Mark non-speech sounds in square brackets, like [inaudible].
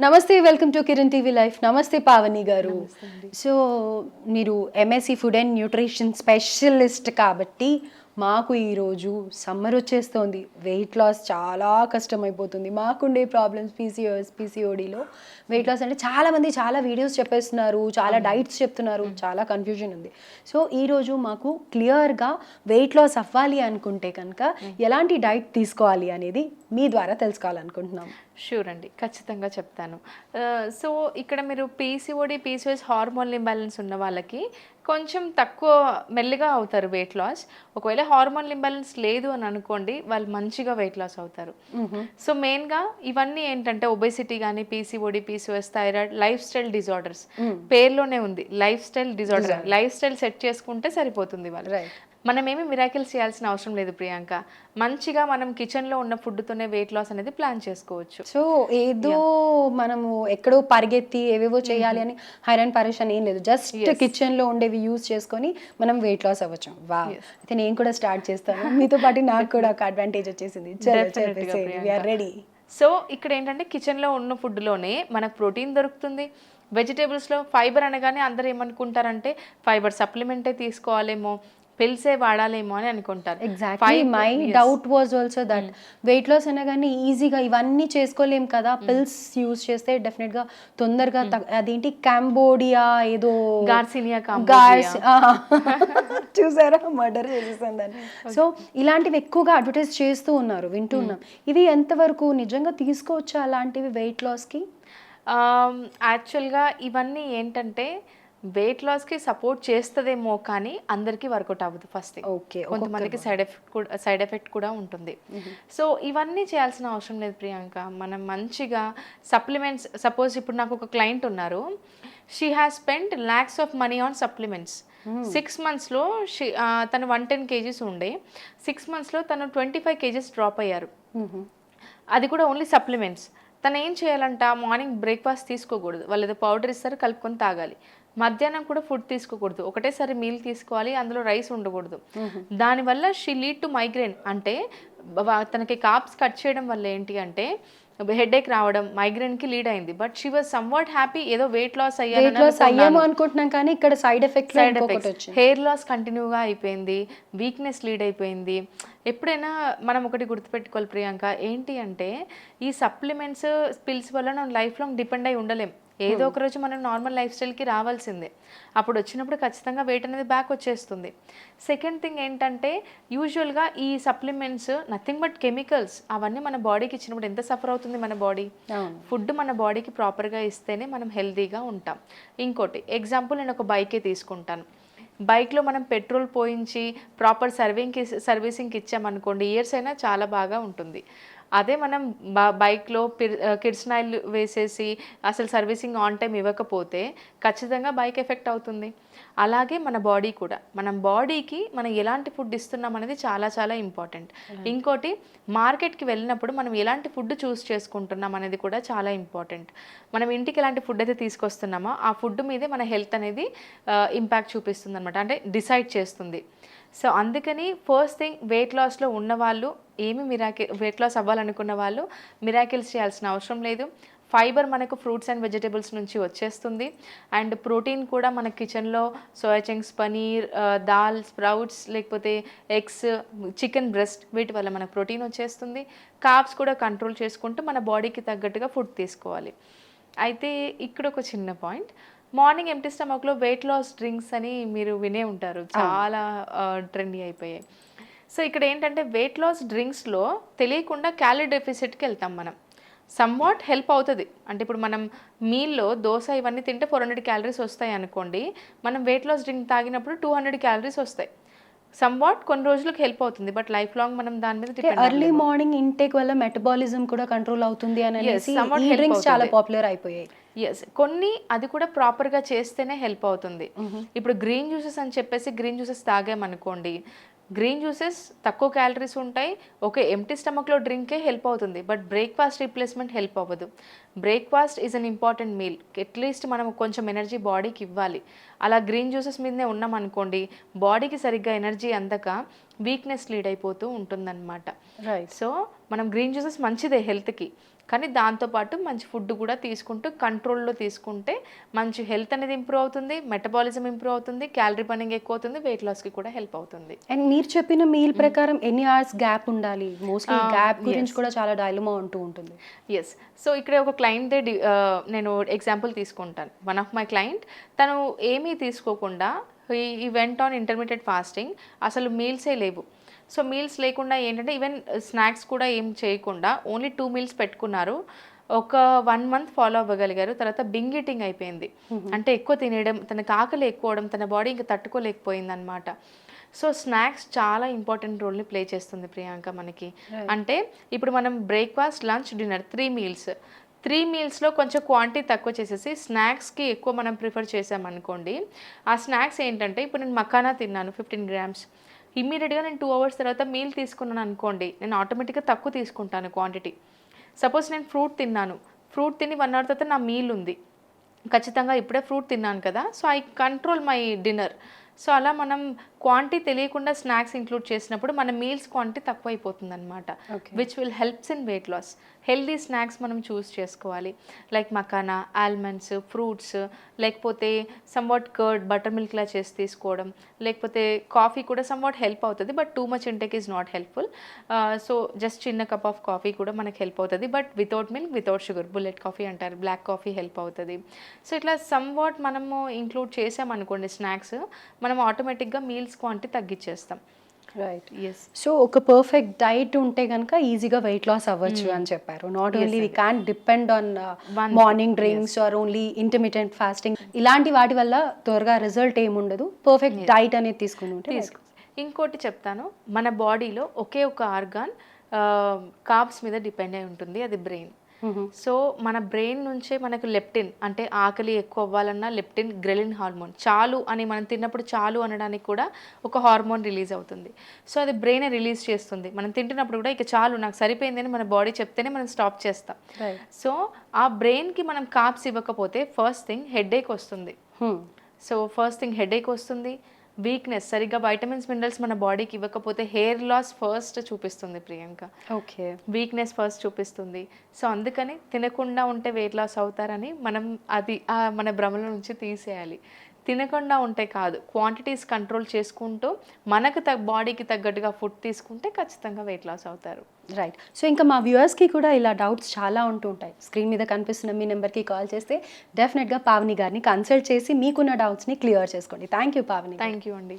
నమస్తే welcome to Kiran TV life. నమస్తే పావని గారు. సో మీరు MSc food and nutrition specialist కాబట్టి మాకు ఈరోజు సమ్మర్ వచ్చేస్తోంది. వెయిట్ లాస్ చాలా కష్టమైపోతుంది. మాకుండే ప్రాబ్లమ్స్ పీసీఓఎస్ పీసీఓడిలో వెయిట్ లాస్ అంటే చాలా మంది చాలా వీడియోస్ చెప్పేస్తున్నారు చాలా డైట్స్ చెప్తున్నారు. చాలా కన్ఫ్యూజన్ ఉంది. సో ఈరోజు మాకు క్లియర్గా వెయిట్ లాస్ అవ్వాలి అనుకుంటే కనుక ఎలాంటి డైట్ తీసుకోవాలి అనేది మీ ద్వారా తెలుసుకోవాలనుకుంటున్నాం. షూర్ అండి. ఖచ్చితంగా చెప్తాను. సో ఇక్కడ మీరు పీసీఓడి పీసీఓఎస్ హార్మోన్ ఇంబ్యాలెన్స్ ఉన్న వాళ్ళకి కొంచెం తక్కువ మెల్లిగా అవుతారు వెయిట్ లాస్ ఒకవేళ హార్మోన్ ఇంబ్యాలెన్స్ లేదు అని అనుకోండి వాళ్ళు మంచిగా వెయిట్ లాస్ అవుతారు. సో మెయిన్గా ఇవన్నీ ఏంటంటే ఒబెసిటీ కానీ PCOD PCOS thyroid lifestyle disorders పేర్లోనే ఉంది. Lifestyle disorder lifestyle set చేసుకుంటే సరిపోతుంది వాళ్ళు రైట్ మనం ఏమి మిరాకిల్స్ చేయాల్సిన అవసరం లేదు ప్రియాంక. మంచిగా మనం కిచెన్లో ఉన్న ఫుడ్తోనే వెయిట్ లాస్ అనేది ప్లాన్ చేసుకోవచ్చు. సో ఏదో మనము ఎక్కడో పరిగెత్తి ఏవేవో చేయాలి అని హైరాన్ పరేషాన్ ఏం లేదు. జస్ట్ కిచెన్లో ఉండేవి యూజ్ చేసుకొని మనం వెయిట్ లాస్ అవ్వచ్చు. వా అయితే నేను కూడా స్టార్ట్ చేస్తాను. మీతో పాటు నాకు కూడా ఒక అడ్వాంటేజ్ వచ్చేసింది. రెడీ సో ఇక్కడ ఏంటంటే కిచెన్లో ఉన్న ఫుడ్లోనే మనకు ప్రోటీన్ దొరుకుతుంది. వెజిటేబుల్స్లో ఫైబర్ అనగానే అందరూ ఏమనుకుంటారంటే ఫైబర్ సప్లిమెంటే తీసుకోవాలేమో. పిల్సే వాడాలేమో అని అనుకుంటారు. Exactly my doubt was also that weight loss అనగానే ఈజీగా ఇవన్నీ చేసుకోలేం కదా. పిల్స్ యూజ్ చేస్తే డెఫినెట్గా తొందరగా తగ్గ- అదేంటి? కాంబోడియా ఏదో గార్సినియా గార్స్ [laughs] చూసారా? మర్డర్ చేసేసాను దాన్ని. సో ఇలాంటివి ఎక్కువగా అడ్వర్టైజ్ చేస్తూ ఉన్నారు వింటున్నాం ఇవి ఎంతవరకు నిజంగా తీసుకోవచ్చా అలాంటివి వెయిట్ లాస్కి యాక్చువల్గా ఇవన్నీ ఏంటంటే వెయిట్ లాస్కి సపోర్ట్ చేస్తుందేమో కానీ అందరికీ వర్కౌట్ అవ్వదు ఫస్ట్ ఓకే కొంతమందికి సైడ్ ఎఫెక్ట్ కూడా సైడ్ ఎఫెక్ట్ కూడా ఉంటుంది. సో ఇవన్నీ చేయాల్సిన అవసరం లేదు ప్రియాంక. మనం మంచిగా సప్లిమెంట్స్ సపోజ్ ఇప్పుడు నాకు ఒక క్లయింట్ ఉన్నారు. She has spend lakhs of money on supplements six మంత్స్లో షీ తను వన్ టెన్ కేజీస్ ఉండే. సిక్స్ మంత్స్లో తను ట్వంటీ ఫైవ్ కేజీస్ డ్రాప్ అయ్యారు అది కూడా ఓన్లీ సప్లిమెంట్స్ తను ఏం చేయాలంట? మార్నింగ్ బ్రేక్ఫాస్ట్ తీసుకోకూడదు. వాళ్ళు ఏదో పౌడర్ ఇస్తారు కలుపుకొని తాగాలి. మధ్యాహ్నం కూడా ఫుడ్ తీసుకోకూడదు. ఒకటేసారి మీల్ తీసుకోవాలి అందులో రైస్ ఉండకూడదు. దానివల్ల షీ లీడ్ టు మైగ్రేన్ అంటే తనకి కాప్స్ కట్ చేయడం వల్ల ఏంటి అంటే హెడేక్ రావడం మైగ్రేన్కి లీడ్ అయింది. But she was somewhat happy ఏదో వెయిట్ లాస్ వెయిట్ లాస్ అయ్యాము అనుకుంటున్నాం కానీ ఇక్కడ సైడ్ ఎఫెక్ట్ సైడ్ వచ్చింది. హెయిర్ లాస్ కంటిన్యూగా అయిపోయింది వీక్నెస్ లీడ్ అయిపోయింది. ఎప్పుడైనా మనం ఒకటి గుర్తుపెట్టుకోవాలి ప్రియాంక ఏంటి అంటే ఈ సప్లిమెంట్స్ పిల్స్ వల్ల మనం లైఫ్ లాంగ్ డిపెండ్ అయి ఉండలేం. ఏదో ఒక రోజు మనం నార్మల్ లైఫ్ స్టైల్కి రావాల్సిందే. అప్పుడు వచ్చినప్పుడు ఖచ్చితంగా వెయిట్ అనేది బ్యాక్ వచ్చేస్తుంది. సెకండ్ థింగ్ ఏంటంటే యూజువల్గా ఈ సప్లిమెంట్స్ నథింగ్ బట్ కెమికల్స్ అవన్నీ మన బాడీకి ఇచ్చినప్పుడు ఎంత సఫర్ అవుతుంది మన బాడీ ఫుడ్ మన బాడీకి ప్రాపర్గా ఇస్తేనే మనం హెల్తీగా ఉంటాం. ఇంకోటి ఎగ్జాంపుల్ నేను ఒక బైకే తీసుకుంటాను. బైక్లో మనం పెట్రోల్ పోయించి ప్రాపర్ సర్వింగ్కి సర్వీసింగ్కి ఇచ్చామనుకోండి ఇయర్స్ అయినా చాలా బాగా ఉంటుంది. అదే మనం బ- బైక్లో పిర్ కిడ్స్ ఆయిల్ వేసేసి అసలు సర్వీసింగ్ ఆన్ టైం ఇవ్వకపోతే ఖచ్చితంగా బైక్ ఎఫెక్ట్ అవుతుంది. అలాగే మన బాడీ కూడా. మనం బాడీకి మనం ఎలాంటి ఫుడ్ ఇస్తున్నాం అనేది చాలా చాలా ఇంపార్టెంట్. ఇంకోటి మార్కెట్కి వెళ్ళినప్పుడు మనం ఎలాంటి ఫుడ్ చూస్ చేసుకుంటున్నాం అనేది కూడా చాలా ఇంపార్టెంట్. మనం ఇంటికి ఎలాంటి ఫుడ్ అయితే తీసుకొస్తున్నామో ఆ ఫుడ్ మీదే మన హెల్త్ అనేది ఇంపాక్ట్ చూపిస్తుంది అనమాట అంటే డిసైడ్ చేస్తుంది. సో అందుకని ఫస్ట్ థింగ్ వెయిట్ లాస్లో ఉన్నవాళ్ళు ఏమి మిరాకిల్ వెయిట్ లాస్ అవ్వాలనుకున్న వాళ్ళు మిరాకిల్స్ చేయాల్సిన అవసరం లేదు. ఫైబర్ మనకు ఫ్రూట్స్ అండ్ వెజిటేబుల్స్ నుంచి వచ్చేస్తుంది. అండ్ ప్రోటీన్ కూడా మన కిచెన్లో soya chunks paneer dal sprouts లేకపోతే ఎగ్స్ చికెన్ బ్రెస్ట్ వీటి వల్ల మనకు ప్రోటీన్ వచ్చేస్తుంది. కాప్స్ కూడా కంట్రోల్ చేసుకుంటూ మన బాడీకి తగ్గట్టుగా ఫుడ్ తీసుకోవాలి. అయితే ఇక్కడ ఒక చిన్న పాయింట్ మార్నింగ్ ఎంటీ స్టమక్లో వెయిట్ లాస్ డ్రింక్స్ అని మీరు వినే ఉంటారు. చాలా ట్రెండీ అయిపోయాయి. సో ఇక్కడ ఏంటంటే వెయిట్ లాస్ డ్రింక్స్లో తెలియకుండా క్యాలరీ డెఫిసిట్కి వెళ్తాం మనం. సమ్వాట్ హెల్ప్ అవుతుంది. అంటే ఇప్పుడు మనం మీల్లో దోశ ఇవన్నీ తింటే ఫోర్ హండ్రెడ్ క్యాలరీస్ వస్తాయి అనుకోండి మనం వెయిట్ లాస్ డ్రింక్ తాగినప్పుడు టూ హండ్రెడ్ క్యాలరీస్ వస్తాయి. సమ్వాట్ కొన్ని రోజులకు హెల్ప్ అవుతుంది బట్ లైఫ్ లాంగ్ మనం దాని మీద ఎర్లీ మార్నింగ్ ఇంటేక్ వల్ల మెటబాలిజం కూడా కంట్రోల్ అవుతుంది అని డ్రింక్స్ చాలా. పాపులర్ అయిపోయాయి. ఎస్ కొన్ని అది కూడా ప్రాపర్గా చేస్తేనే హెల్ప్ అవుతుంది. ఇప్పుడు గ్రీన్ జ్యూసెస్ అని చెప్పేసి గ్రీన్ జ్యూసెస్ తాగామనుకోండి గ్రీన్ జ్యూసెస్ తక్కువ క్యాలరీస్ ఉంటాయి. ఓకే ఎంటీ స్టమక్లో డ్రింకే హెల్ప్ అవుతుంది. బట్ బ్రేక్ఫాస్ట్ రీప్లేస్మెంట్ హెల్ప్ అవ్వదు. Breakfast is an important meal at least మనం కొంచెం ఎనర్జీ బాడీకి ఇవ్వాలి. అలా గ్రీన్ జ్యూసెస్ మీదనే ఉన్నాం అనుకోండి బాడీకి సరిగ్గా ఎనర్జీ అందక వీక్నెస్ లీడ్ అయిపోతూ ఉంటుందన్నమాట. రైట్ సో మనం గ్రీన్ జ్యూసెస్ మంచిదే హెల్త్కి. కానీ దాంతోపాటు మంచి ఫుడ్ కూడా తీసుకుంటూ కంట్రోల్లో తీసుకుంటే మంచి హెల్త్ అనేది ఇంప్రూవ్ అవుతుంది మెటబాలిజం ఇంప్రూవ్ అవుతుంది క్యాలరీ బర్నింగ్ ఎక్కువ అవుతుంది వెయిట్ లాస్కి కూడా హెల్ప్ అవుతుంది. అండ్ మీరు చెప్పిన మీల్ ప్రకారం ఎన్ని అవర్స్ గ్యాప్ ఉండాలి? మోస్ట్లీ గ్యాప్ గురించి కూడా చాలా డైలమా ఉంటూ ఉంటుంది. ఎస్ సో ఇక్కడ ఒక క్లయింట్ నేను ఎగ్జాంపుల్ తీసుకుంటాను. వన్ ఆఫ్ మై క్లయింట్ తను ఏమీ తీసుకోకుండా ఈ వెంట్ ఆన్ ఇంటర్మీడియట్ ఫాస్టింగ్ అసలు మీల్సే లేవు. సో మీల్స్ లేకుండా ఏంటంటే ఈవెన్ స్నాక్స్ కూడా ఏం చేయకుండా ఓన్లీ టూ మీల్స్ పెట్టుకున్నారు. ఒక వన్ మంత్ ఫాలో అవ్వగలిగారు తర్వాత బింగ్ ఈటింగ్ అయిపోయింది. అంటే ఎక్కువ తినేయడం తనకు ఆకలి ఎక్కువడం తన బాడీ ఇంకా తట్టుకోలేకపోయింది అనమాట సో స్నాక్స్ చాలా ఇంపార్టెంట్ రోల్ని ప్లే చేస్తుంది ప్రియాంక మనకి. అంటే ఇప్పుడు మనం breakfast lunch dinner three meals three మీల్స్లో కొంచెం క్వాంటిటీ తక్కువ చేసేసి స్నాక్స్కి ఎక్కువ మనం ప్రిఫర్ చేసామనుకోండి ఆ స్నాక్స్ ఏంటంటే ఇప్పుడు నేను మకానా తిన్నాను ఫిఫ్టీన్ గ్రామ్స్. ఇమ్మీడియట్గా నేను టూ అవర్స్ తర్వాత మీల్ తీసుకున్నాను అనుకోండి నేను ఆటోమేటిక్గా తక్కువ తీసుకుంటాను క్వాంటిటీ. సపోజ్ నేను ఫ్రూట్ తిన్నాను ఫ్రూట్ తిని వన్ అవర్ తర్వాత నా మీల్ ఉంది. ఖచ్చితంగా ఇప్పుడే ఫ్రూట్ తిన్నాను కదా so I control my dinner. So అలా మనం క్వాంటిటీ తెలియకుండా స్నాక్స్ ఇంక్లూడ్ చేసినప్పుడు మన మీల్స్ క్వాంటిటీ తక్కువ అయిపోతుంది అనమాట. Which will helps in weight loss healthy snacks మనం చూస్ చేసుకోవాలి. లైక్ మకానా ఆల్మండ్స్ ఫ్రూట్స్ లేకపోతే సమ్వాట్ కర్డ్ బటర్ మిల్క్లా చేసి తీసుకోవడం. లేకపోతే కాఫీ కూడా సమ్వాట్ హెల్ప్ అవుతుంది but too much intake is not helpful so just చిన్న కప్ ఆఫ్ కాఫీ కూడా మనకు హెల్ప్ అవుతుంది but without milk without sugar bullet coffee అంటారు బ్లాక్ కాఫీ హెల్ప్ అవుతుంది. సో ఇట్లా సమ్వాట్ మనము ఇంక్లూడ్ చేసామనుకోండి స్నాక్స్ మనం ఆటోమేటిక్గా మీల్స్ క్వాంటిటీ తగ్గించేస్తాం రైట్ ఎస్ సో ఒక పర్ఫెక్ట్ డైట్ ఉంటే కనుక ఈజీగా వెయిట్ లాస్ అవ్వచ్చు అని చెప్పారు. Not only we can depend on morning drinks or only intermediate fasting ఇలాంటి వాటి వల్ల త్వరగా రిజల్ట్ ఏముండదు పర్ఫెక్ట్ డైట్ అనేది తీసుకుని ఉంటే ఇంకోటి చెప్తాను. మన బాడీలో ఒకే ఒక ఆర్గాన్ కార్బ్స్ మీద డిపెండ్ అయి ఉంటుంది. అది బ్రెయిన్. సో మన బ్రెయిన్ నుంచే మనకు లెప్టిన్ అంటే ఆకలి ఎక్కువ అవ్వాలన్నా లెప్టిన్ గ్రెలిన్ హార్మోన్ చాలు అని మనం తిన్నప్పుడు చాలు అనడానికి కూడా ఒక హార్మోన్ రిలీజ్ అవుతుంది. సో అది బ్రెయిన్ రిలీజ్ చేస్తుంది. మనం తింటున్నప్పుడు కూడా ఇక చాలు నాకు సరిపోయిందని మన బాడీ చెప్తేనే మనం స్టాప్ చేస్తాం. సో ఆ బ్రెయిన్కి మనం కాప్స్ ఇవ్వకపోతే ఫస్ట్ థింగ్ హెడేక్ వస్తుంది. సో ఫస్ట్ థింగ్ హెడేక్ వస్తుంది. వీక్నెస్ సరిగ్గా వైటమిన్స్ మినరల్స్ మన బాడీకి ఇవ్వకపోతే హెయిర్ లాస్ ఫస్ట్ చూపిస్తుంది ప్రియాంక. ఓకే వీక్నెస్ ఫస్ట్ చూపిస్తుంది. సో అందుకని తినకుండా ఉంటే వెయిట్ లాస్ అవుతారని మనం అది ఆ మన భ్రమల నుంచి తీసేయాలి. తినకుండా ఉంటే కాదు క్వాంటిటీస్ కంట్రోల్ చేసుకుంటూ మనకు తగ్గ బాడీకి తగ్గట్టుగా ఫుడ్ తీసుకుంటే ఖచ్చితంగా వెయిట్ లాస్ అవుతారు. రైట్ సో ఇంకా మా వ్యూవర్స్కి కూడా ఇలా డౌట్స్ చాలా ఉంటూ ఉంటాయి. స్క్రీన్ మీద కనిపిస్తున్న మీ నెంబర్కి కాల్ చేస్తే డెఫినెట్గా పావని గారిని కన్సల్ట్ చేసి మీకున్న డౌట్స్ని క్లియర్ చేసుకోండి. Thank you Pavani thank you అండి.